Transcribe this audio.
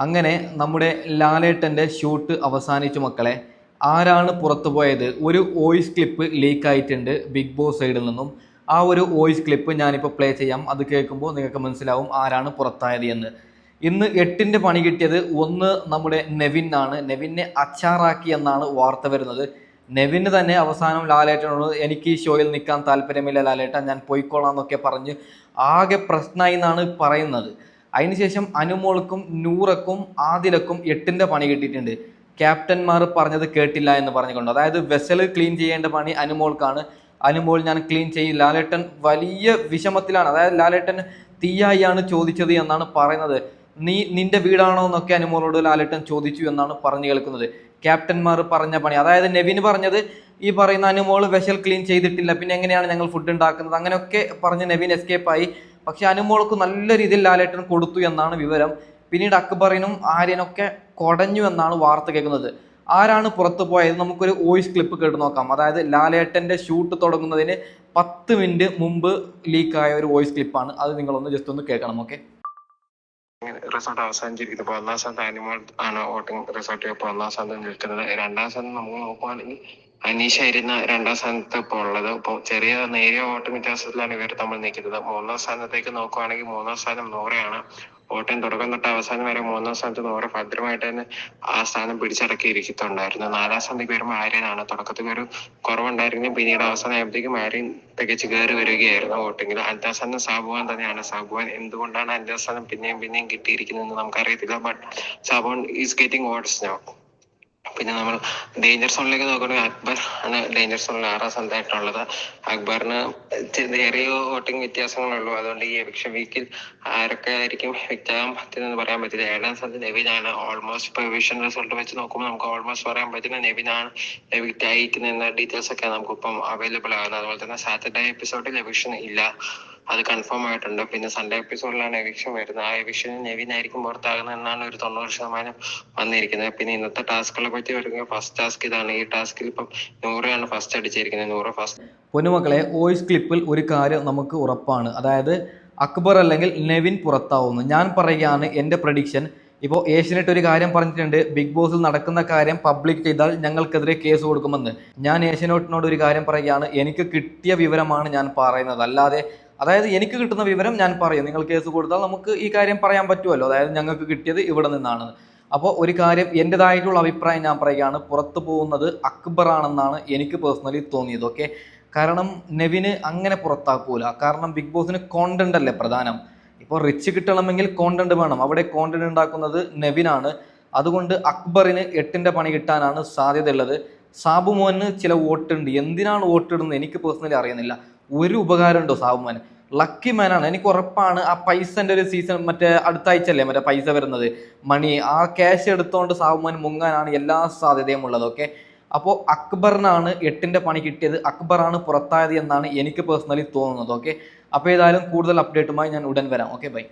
അങ്ങനെ നമ്മുടെ ലാലേട്ടന്റെ ഷൂട്ട് അവസാനിച്ചു മക്കളെ. ആരാണ് പുറത്തു പോയത്? ഒരു വോയിസ് ക്ലിപ്പ് ലീക്ക് ആയിട്ടുണ്ട് ബിഗ് ബോസ് സൈഡിൽ നിന്നും. ആ ഒരു വോയിസ് ക്ലിപ്പ് ഞാനിപ്പോൾ പ്ലേ ചെയ്യാം. അത് കേൾക്കുമ്പോൾ നിങ്ങൾക്ക് മനസ്സിലാവും ആരാണ് പുറത്തായത് എന്ന്. ഇന്ന് എട്ടിന്റെ പണി കിട്ടിയത് ഒന്ന് നമ്മുടെ നെവിൻ ആണ്. നെവിനെ അച്ചാറാക്കി എന്നാണ് വാർത്ത വരുന്നത്. നെവിന് തന്നെ അവസാനം ലാലേട്ടനോട് എനിക്ക് ഈ ഷോയിൽ നിൽക്കാൻ താല്പര്യമില്ല ലാലേട്ടൻ ഞാൻ പോയിക്കോളാം എന്നൊക്കെ പറഞ്ഞ് ആകെ പ്രശ്നമായി എന്നാണ് പറയുന്നത്. അതിനുശേഷം അനുമോൾക്കും നൂറക്കും ആദിലക്കും എട്ടിന്റെ പണി കിട്ടിയിട്ടുണ്ട്. ക്യാപ്റ്റന്മാർ പറഞ്ഞത് കേട്ടില്ല എന്ന് പറഞ്ഞുകൊണ്ട്. അതായത് വെസൽ ക്ലീൻ ചെയ്യേണ്ട പണി അനുമോൾക്കാണ്. അനുമോൾ ഞാൻ ക്ലീൻ ചെയ്യും. ലാലേട്ടൻ വലിയ വിഷമത്തിലാണ്. അതായത് ലാലേട്ടൻ തീയായിയാണ് ചോദിച്ചത് എന്നാണ് പറയുന്നത്. നീ നിന്റെ വീടാണോ എന്നൊക്കെ അനുമോളോട് ലാലേട്ടൻ ചോദിച്ചു എന്നാണ് പറഞ്ഞു കേൾക്കുന്നത്. ക്യാപ്റ്റന്മാർ പറഞ്ഞ പണി. അതായത് നെവിൻ പറഞ്ഞത് ഈ പറയുന്ന അനുമോൾ വെഷൽ ക്ലീൻ ചെയ്തിട്ടില്ല. പിന്നെ എങ്ങനെയാണ് ഞങ്ങൾ ഫുഡ് ഉണ്ടാക്കുന്നത്? അങ്ങനെയൊക്കെ പറഞ്ഞ് നെവിൻ എസ്കേപ്പ് ആയി. പക്ഷെ അനുമോൾക്ക് നല്ല രീതിയിൽ ലാലേട്ടൻ കൊടുത്തു എന്നാണ് വിവരം. പിന്നീട് അക്ബറിനും ആര്യനൊക്കെ കൊടഞ്ഞു എന്നാണ് വാർത്ത കേൾക്കുന്നത്. ആരാണ് പുറത്തു പോയത്? നമുക്കൊരു വോയിസ് ക്ലിപ്പ് കേട്ട് നോക്കാം. അതായത് ലാലേട്ടന്റെ ഷൂട്ട് തുടങ്ങുന്നതിന് പത്ത് മിനിറ്റ് മുമ്പ് ലീക്കായ ഒരു വോയിസ് ക്ലിപ്പാണ്. അത് നിങ്ങളൊന്ന് ജസ്റ്റ് ഒന്ന് കേൾക്കണം ഓക്കെ? റിസോർട്ട് അവസാനിച്ചിരിക്കുന്നത് ഇപ്പൊ ഒന്നാം സ്ഥാനത്ത് ആനിമോൾ ആണ് വോട്ടിംഗ് റിസോർട്ട് ഇപ്പൊ ഒന്നാം സ്ഥാനത്ത് നിൽക്കുന്നത്. രണ്ടാം സ്ഥാനം നമുക്ക് നോക്കുവാണെങ്കിൽ അനീഷ ആയിരുന്ന രണ്ടാം സ്ഥാനത്ത് ഇപ്പോൾ ഉള്ളത്. ഇപ്പോൾ ചെറിയ നേരിയ വോട്ട് വ്യത്യാസത്തിലാണ് ഇവർ തമ്മിൽ നിൽക്കുന്നത്. മൂന്നാം സ്ഥാനത്തേക്ക് നോക്കുവാണെങ്കിൽ മൂന്നാം സ്ഥാനം നോറയാണ്. വോട്ടിംഗ് തുടക്കം തൊട്ട് അവസാനം വരെ മൂന്നാം സ്ഥാനത്ത് നോറ ഭദ്രമായിട്ട് തന്നെ ആ സ്ഥാനം പിടിച്ചടക്കിയിരിക്കുന്നുണ്ടായിരുന്നു. നാലാം സ്ഥാനത്തേക്ക് വരുമ്പോൾ ആര്യനാണ്. തുടക്കത്തിൽ ഒരു കുറവുണ്ടായിരുന്നു പിന്നീട് അവസാനമായപ്പോഴത്തേക്കും ആര്യൻ തികച്ച് കയറി വരികയായിരുന്നു വോട്ടിങ്ങിൽ അഞ്ചാം സ്ഥാനം സാബുവാൻ തന്നെയാണ്. സാബുവാൻ എന്തുകൊണ്ടാണ് അഞ്ചാം സ്ഥാനം പിന്നെയും പിന്നെയും കിട്ടിയിരിക്കുന്നതെന്ന് നമുക്കറിയത്തില്ല. But Sabumon is getting votes no. പിന്നെ നമ്മൾ ഡേഞ്ചർ സോണിലേക്ക് നോക്കുകയാണെങ്കിൽ അക്ബർ ആണ് ഡേഞ്ചർ സോണിൽ ആറാം സ്ഥാനത്തായിട്ടുള്ളത്. അക്ബറിന് ചെറിയ വോട്ടിംഗ് വ്യത്യാസങ്ങളുള്ളൂ അതുകൊണ്ട് ഈ എലക്ഷൻ വീക്കിൽ ആരൊക്കെ ആയിരിക്കും വ്യക്തമാകാൻ പറ്റുന്നതെന്ന് പറയാൻ പറ്റില്ല. ഏഴാം സ്ഥാനത്ത് നെവിനാണ്. ഓൾമോസ്റ്റ് പ്രൊവിഷൻ റിസൾട്ട് വെച്ച് നോക്കുമ്പോൾ നമുക്ക് ഓൾമോസ്റ്റ് പറയാൻ പറ്റുന്ന നെവിനാണ് എവിക്റ്റ് ആയിരിക്കുന്ന ഡീറ്റെയിൽസ് ഒക്കെ നമുക്കിപ്പം അവൈലബിൾ ആകുന്നത് അതുപോലെ തന്നെ സാറ്റർഡേ എപ്പിസോഡിൽ എവിക്ഷൻ ഇല്ല. അത് കൺഫേം ആയിട്ടുണ്ട്. പിന്നെ സൺഡേ എപ്പിസോഡിലാണ് എവിക്ഷൻ വരുന്നത്. ആ എവിക്ഷന് നെവിൻ ആയിരിക്കും പുറത്താകുന്നത് എന്നാണ് ഒരു തൊണ്ണൂറ് ശതമാനം വന്നിരിക്കുന്നത്. പിന്നെ ഇന്നത്തെ ടാസ്കുകളെ പറ്റി വരുന്ന ഫസ്റ്റ് ടാസ്ക് ഇതാണ്. ഈ ടാസ്കിൽ ഇപ്പം നൂറയാണ് ഫസ്റ്റ് അടിച്ചിരിക്കുന്നത്. നൂറ് ഫസ്റ്റ് പൊന്നുമക്കളെ വോയിസ് ക്ലിപ്പിൽ ഒരു കാര്യം നമുക്ക് ഉറപ്പാണ്. അതായത് അക്ബർ അല്ലെങ്കിൽ നെവിൻ പുറത്താവുന്നു. ഞാൻ പറയുകയാണ് എന്റെ പ്രഡിക്ഷൻ ഇപ്പോൾ ഏഷ്യനെറ്റ് ഒരു കാര്യം പറഞ്ഞിട്ടുണ്ട്. ബിഗ് ബോസിൽ നടക്കുന്ന കാര്യം പബ്ലിക് ചെയ്താൽ ഞങ്ങൾക്കെതിരെ കേസ് കൊടുക്കുമെന്ന്. ഞാൻ ഏഷ്യനോട്ടിനോട് ഒരു കാര്യം പറയുകയാണ്. എനിക്ക് കിട്ടിയ വിവരമാണ് ഞാൻ പറയുന്നത്. അല്ലാതെ അതായത് എനിക്ക് കിട്ടുന്ന വിവരം ഞാൻ പറയും. നിങ്ങൾ കേസ് കൊടുത്താൽ നമുക്ക് ഈ കാര്യം പറയാൻ പറ്റുമല്ലോ. അതായത് ഞങ്ങൾക്ക് കിട്ടിയത് ഇവിടെ നിന്നാണ്. അപ്പോൾ ഒരു കാര്യം എന്റെതായിട്ടുള്ള അഭിപ്രായം ഞാൻ പറയുകയാണ്. പുറത്തു പോകുന്നത് അക്ബർ ആണെന്നാണ് എനിക്ക് പേഴ്സണലി തോന്നിയത്. ഓക്കെ കാരണം നെവിന് അങ്ങനെ പുറത്താക്കൂല. കാരണം ബിഗ് ബോസിന് കോണ്ടന്റ് അല്ലേ പ്രധാനം? ഇപ്പോൾ റിച്ച് കിട്ടണമെങ്കിൽ കോണ്ടന്റ് വേണം. അവിടെ കോണ്ടന്റ് ഉണ്ടാക്കുന്നത് നെവിനാണ്. അതുകൊണ്ട് അക്ബറിന് എട്ടിന്റെ പണി കിട്ടാനാണ് സാധ്യതയുള്ളത്. സാബു മോഹന് ചില വോട്ടുണ്ട്. എന്തിനാണ് വോട്ടിടുന്നത്? എനിക്ക് പേഴ്സണലി അറിയുന്നില്ല. ഒരു ഉപകാരമുണ്ടോ സാവുമാൻ ലക്കി മാനാണ് എനിക്ക് ഉറപ്പാണ് ആ പൈസന്റെ ഒരു സീസൺ മറ്റേ അടുത്ത ആഴ്ച അല്ലേ മറ്റേ പൈസ വരുന്നത്? മണി ആ ക്യാഷ് എടുത്തുകൊണ്ട് സാവുമാൻ മുങ്ങാനാണ് എല്ലാ സാധ്യതയും ഉള്ളത് ഓക്കെ അപ്പോൾ അക്ബറിനാണ് എട്ടിന്റെ പണി കിട്ടിയത്. അക്ബറാണ് പുറത്തായത് എന്നാണ് എനിക്ക് പേഴ്സണലി തോന്നുന്നത് ഓക്കെ അപ്പോൾ ഏതായാലും കൂടുതൽ അപ്ഡേറ്റുമായി ഞാൻ ഉടൻ വരാം ഓക്കെ ബൈ